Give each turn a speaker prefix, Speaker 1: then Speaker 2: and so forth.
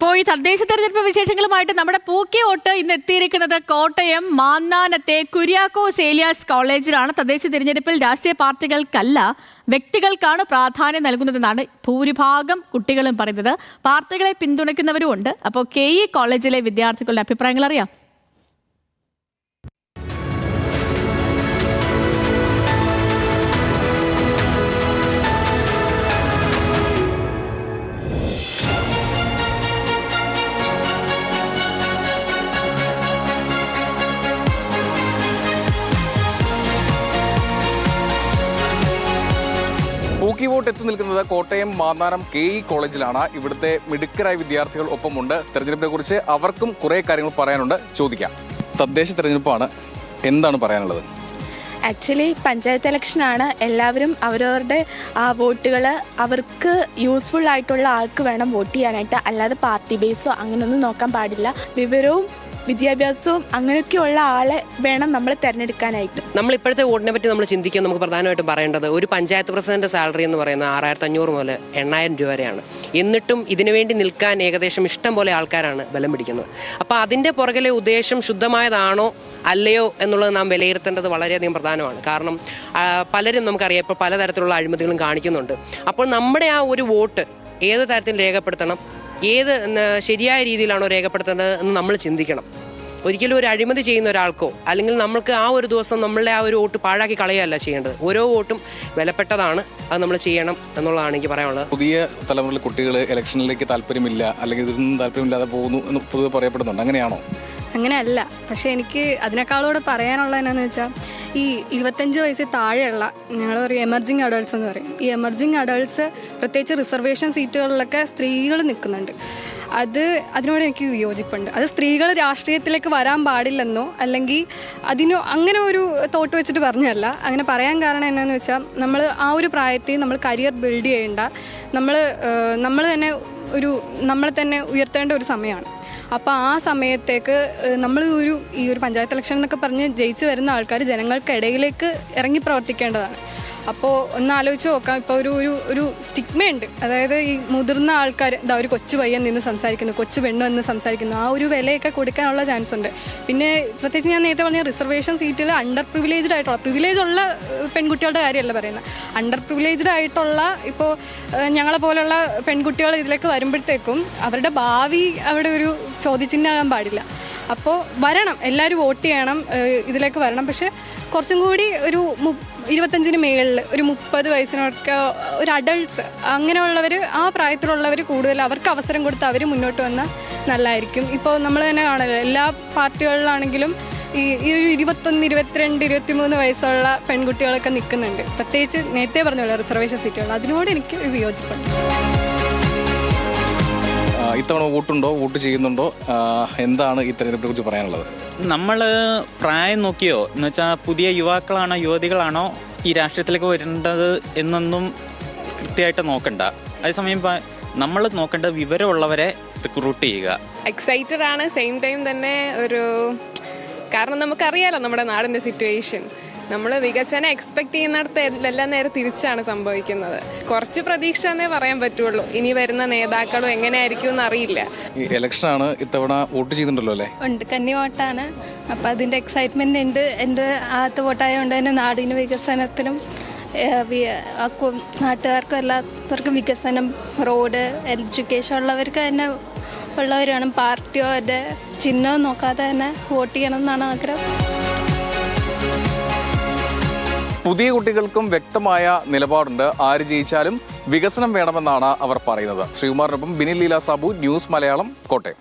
Speaker 1: ഇപ്പോൾ ഈ തദ്ദേശ തെരഞ്ഞെടുപ്പ് വിശേഷങ്ങളുമായിട്ട് നമ്മുടെ പൂക്കി വോട്ട് ഇന്ന് എത്തിയിരിക്കുന്നത് കോട്ടയം മാന്നാനത്തെ കുര്യാക്കോസ് ഏലിയാസ് കോളേജിലാണ്. തദ്ദേശ തിരഞ്ഞെടുപ്പിൽ രാഷ്ട്രീയ പാർട്ടികൾക്കല്ല വ്യക്തികൾക്കാണ് പ്രാധാന്യം നൽകുന്നതെന്നാണ് ഭൂരിഭാഗം കുട്ടികളും പറയുന്നത്. പാർട്ടികളെ പിന്തുണയ്ക്കുന്നവരും ഉണ്ട് അപ്പോൾ കെ ഇ കോളേജിലെ വിദ്യാർത്ഥികളുടെ അഭിപ്രായങ്ങൾ അറിയാം.
Speaker 2: പൂക്കി വോട്ട് എത്തി നിൽക്കുന്നത് കോട്ടയം മാന്നാരം കെ ഇ കോളേജിലാണ്. ഇവിടുത്തെ മിടുക്കരായ വിദ്യാർത്ഥികൾ ഒപ്പമുണ്ട്. തെരഞ്ഞെടുപ്പിനെ കുറിച്ച് അവർക്കും കുറേ കാര്യങ്ങൾ പറയാനുണ്ട്. ചോദിക്കാം. തദ്ദേശ തെരഞ്ഞെടുപ്പാണ്. എന്താണ് പറയാനുള്ളത്?
Speaker 3: ആക്ച്വലി പഞ്ചായത്ത് ഇലക്ഷനാണ് എല്ലാവരും അവരവരുടെ ആ വോട്ടുകൾ അവർക്ക് യൂസ്ഫുൾ ആയിട്ടുള്ള ആൾക്ക് വേണം വോട്ട് ചെയ്യാനായിട്ട്. അല്ലാതെ പാർട്ടി ബേസോ അങ്ങനെയൊന്നും നോക്കാൻ പാടില്ല. വിവരവും വിദ്യാഭ്യാസവും അങ്ങനെയൊക്കെയുള്ള ആളെ വേണം നമ്മൾ തിരഞ്ഞെടുക്കാനായിട്ട്.
Speaker 4: നമ്മൾ ഇപ്പോഴത്തെ വോട്ടിനെ പറ്റി നമ്മൾ ചിന്തിക്കുക നമുക്ക് പ്രധാനമായിട്ടും പറയേണ്ടത് ഒരു പഞ്ചായത്ത് പ്രസിഡന്റ് സാലറി എന്ന് പറയുന്നത് ആറായിരത്തി അഞ്ഞൂറ് മുതൽ എണ്ണായിരം രൂപ വരെയാണ്. എന്നിട്ടും ഇതിനു വേണ്ടി നിൽക്കാൻ ഏകദേശം ഇഷ്ടം പോലെ ആൾക്കാരാണ് ബലം പിടിക്കുന്നത്. അപ്പോൾ അതിന്റെ പുറകിലെ ഉദ്ദേശം ശുദ്ധമായതാണോ അല്ലയോ എന്നുള്ളത് നാം വിലയിരുത്തേണ്ടത് വളരെയധികം പ്രധാനമാണ്. കാരണം പലരും നമുക്കറിയാം ഇപ്പോൾ പലതരത്തിലുള്ള അഴിമതികളും കാണിക്കുന്നുണ്ട്. അപ്പോൾ നമ്മുടെ ആ ഒരു വോട്ട് ഏത് തരത്തിൽ രേഖപ്പെടുത്തണം? ഏത് ശരിയായ രീതിയിലാണോ രേഖപ്പെടുത്തേണ്ടത് എന്ന് നമ്മൾ ചിന്തിക്കണം. ഒരിക്കലും ഒരു അഴിമതി ചെയ്യുന്ന ഒരാൾക്കോ അല്ലെങ്കിൽ നമ്മൾക്ക് ആ ഒരു ദിവസം നമ്മളുടെ ആ ഒരു വോട്ട് പാഴാക്കി കളയല്ല ചെയ്യേണ്ടത്. ഓരോ വോട്ടും വിലപ്പെട്ടതാണ് അത് നമ്മൾ ചെയ്യണം എന്നുള്ളതാണ് എനിക്ക് പറയാനുള്ളത്.
Speaker 2: പുതിയ തലമുറയിലെ കുട്ടികൾ ഇലക്ഷനിലേക്ക് താല്പര്യമില്ല അല്ലെങ്കിൽ ഇതൊന്നും താല്പര്യമില്ലാതെ പോകുന്നു എന്ന് പൊതുവെ പറയപ്പെടുന്നുണ്ട്. അങ്ങനെയാണോ?
Speaker 5: അങ്ങനെയല്ല. പക്ഷെ എനിക്ക് അതിനേക്കാളോട് പറയാനുള്ള എന്നാന്ന് വെച്ചാൽ ഈ ഇരുപത്തഞ്ച് വയസ്സിൽ താഴെയുള്ള ഞങ്ങൾ പറയും എമർജിങ് അഡൾട്ട്സ് എന്ന് പറയും. ഈ എമർജിങ് അഡൾട്ട്സ് പ്രത്യേകിച്ച് റിസർവേഷൻ സീറ്റുകളിലൊക്കെ സ്ത്രീകൾ നിൽക്കുന്നുണ്ട്. അത് അതിനോട് എനിക്ക് യോജിപ്പുണ്ട്. അത് സ്ത്രീകൾ രാഷ്ട്രീയത്തിലേക്ക് വരാൻ പാടില്ലെന്നോ അല്ലെങ്കിൽ അതിനോ അങ്ങനെ ഒരു തോട്ട് വെച്ചിട്ട് പറഞ്ഞല്ല അങ്ങനെ പറയാൻ കാരണം എന്നാന്ന് വെച്ചാൽ നമ്മൾ ആ ഒരു പ്രായത്തിൽ നമ്മൾ കരിയർ ബിൽഡ് ചെയ്യേണ്ട. നമ്മൾ നമ്മൾ തന്നെ ഒരു നമ്മളെ തന്നെ ഉയർത്തേണ്ട ഒരു സമയമാണ്. അപ്പോൾ ആ സമയത്തേക്ക് നമ്മൾ ഒരു ഈ ഒരു പഞ്ചായത്ത് ഇലക്ഷൻ എന്നൊക്കെ പറഞ്ഞ് ജയിച്ചു വരുന്ന ആൾക്കാർ ജനങ്ങൾക്കിടയിലേക്ക് ഇറങ്ങി പ്രവർത്തിക്കേണ്ടതാണ്. അപ്പോൾ ഒന്ന് ആലോചിച്ച് നോക്കാം. ഇപ്പോൾ ഒരു ഒരു ഒരു സ്റ്റിഗ്മയുണ്ട്. അതായത് ഈ മുതിർന്ന ആൾക്കാർ എന്താ ഒരു കൊച്ചു പയ്യൻ നിന്ന് സംസാരിക്കുന്നു കൊച്ചു പെണ്ണ് എന്ന് സംസാരിക്കുന്നു ആ ഒരു വിലയൊക്കെ കൊടുക്കാനുള്ള ചാൻസ് ഉണ്ട്. പിന്നെ പ്രത്യേകിച്ച് ഞാൻ നേരത്തെ പറഞ്ഞ റിസർവേഷൻ സീറ്റിൽ അണ്ടർ പ്രിവിലേജ്ഡ് ആയിട്ടുള്ള പ്രിവിലേജ് ഉള്ള പെൺകുട്ടികളുടെ കാര്യമല്ല പറയുന്നത് അണ്ടർ പ്രിവിലേജ്ഡ് ആയിട്ടുള്ള ഇപ്പോൾ ഞങ്ങളെ പോലുള്ള പെൺകുട്ടികൾ ഇതിലേക്ക് വരുമ്പോഴത്തേക്കും അവരുടെ ഭാവി അവിടെ ഒരു ചോദ്യചിഹ്നമാകാൻ പാടില്ല. അപ്പോൾ വരണം എല്ലാവരും വോട്ട് ചെയ്യണം ഇതിലേക്ക് വരണം. പക്ഷെ കുറച്ചും കൂടി ഒരു മു ഇരുപത്തഞ്ചിന് മേളിൽ ഒരു മുപ്പത് വയസ്സിനൊക്കെ ഒരു അഡൾട്ട്സ് അങ്ങനെയുള്ളവർ ആ പ്രായത്തിലുള്ളവർ കൂടുതൽ അവർക്ക് അവസരം കൊടുത്ത് അവർ മുന്നോട്ട് വന്നാൽ നല്ലതായിരിക്കും. ഇപ്പോൾ നമ്മൾ തന്നെ കാണല്ലോ എല്ലാ പാർട്ടികളിലാണെങ്കിലും ഈ ഇരുപത്തൊന്ന് ഇരുപത്തിരണ്ട് ഇരുപത്തിമൂന്ന് വയസ്സുള്ള പെൺകുട്ടികളൊക്കെ നിൽക്കുന്നുണ്ട്. പ്രത്യേകിച്ച് നേരത്തെ പറഞ്ഞല്ലോ റിസർവേഷൻ സീറ്റുകൾ അതിനോട് എനിക്ക് ഒരു വിയോജിപ്പുണ്ട്.
Speaker 2: ഇത്തവണ വോട്ടുണ്ടോ? വോട്ട് ചെയ്യുന്നുണ്ടോ? എന്താണ് ഈ തെരഞ്ഞെടുപ്പിനെ കുറിച്ച് പറയാനുള്ളത്?
Speaker 6: നമ്മൾ പ്രായം നോക്കിയോ? എന്ന് വെച്ചാൽ പുതിയ യുവാക്കളാണോ യുവതികളാണോ ഈ രാഷ്ട്രീയത്തിലേക്ക് വരേണ്ടത് എന്നൊന്നും കൃത്യമായിട്ട് നോക്കണ്ട. അതേസമയം നമ്മൾ നോക്കേണ്ടത് വിവരമുള്ളവരെ റിക്രൂട്ട് ചെയ്യുക.
Speaker 7: എക്സൈറ്റഡ് ആണ്. സെയിം ടൈം തന്നെ ഒരു കാരണം നമുക്കറിയാലോ നമ്മുടെ നാടിന്റെ സിറ്റുവേഷൻ നമ്മൾ വികസനം എക്സ്പെക്ട് ചെയ്യുന്നിടത്ത് എല്ലാം നേരെ തിരിച്ചാണ് സംഭവിക്കുന്നത്. കുറച്ച് പ്രതീക്ഷ എന്നേ പറയാൻ പറ്റുള്ളൂ. ഇനി വരുന്ന നേതാക്കളും എങ്ങനെയായിരിക്കും എന്ന് അറിയില്ല.
Speaker 2: ഈ ഇലക്ഷനാണ് ഇത്തവണ വോട്ട് ചെയ്തിട്ടുണ്ടല്ലോ അല്ലേ?
Speaker 5: ഉണ്ട്. കന്നി വോട്ടാണ്. അപ്പൊ അതിന്റെ എക്സൈറ്റ്മെന്റ് ഉണ്ട്. എന്റെ ആദ്യത്തെ വോട്ടായതുകൊണ്ട് തന്നെ നാടിന് വികസനത്തിനും നാട്ടുകാർക്കും എല്ലാവർക്കും വികസനം റോഡ് എഡ്യൂക്കേഷൻ ഉള്ളവർക്ക് തന്നെ ഉള്ളവരാണ്. വേണം പാർട്ടിയോ അതിന്റെ ചിഹ്നവും നോക്കാതെ തന്നെ വോട്ട് ചെയ്യണം എന്നാണ് ആഗ്രഹം.
Speaker 2: പുതിയ കുട്ടികൾക്കും വ്യക്തമായ നിലപാടുണ്ട്. ആര് ജയിച്ചാലും വികസനം വേണമെന്നാണ് അവർ പറയുന്നത്. ശ്രീകുമാറിനൊപ്പം ബിനിൽ ലീല സാബു ന്യൂസ് മലയാളം കോട്ടയം.